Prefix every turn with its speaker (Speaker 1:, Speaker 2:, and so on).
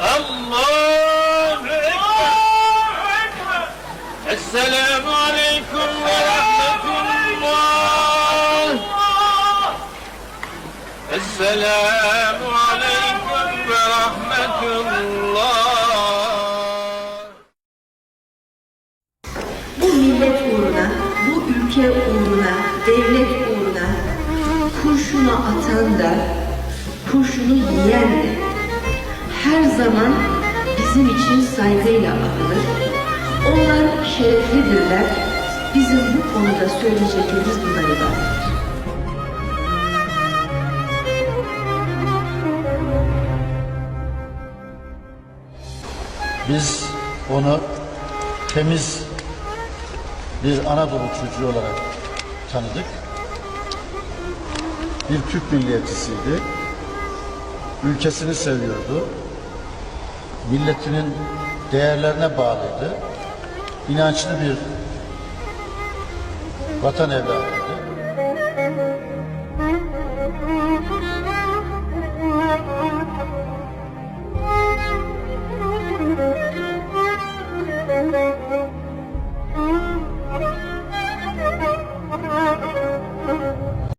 Speaker 1: Allahu Ekber. Esselamu Aleyküm ve Rahmetullah. Esselamu Aleyküm ve Rahmetullah.
Speaker 2: Bu millet uğruna, bu ülke uğruna, devlet uğruna kurşunu atan da, kurşunu yiyen de her zaman bizim için saygıyla anılır. Onlar şereflidirler. Bizim bu konuda söyleyeceklerimiz bundan ibaret.
Speaker 3: Biz onu temiz bir Anadolu çocuğu olarak tanıdık. Bir Türk milliyetçisiydi. Ülkesini seviyordu. Milletinin değerlerine bağlıydı. İnançlı bir vatan evladıydı.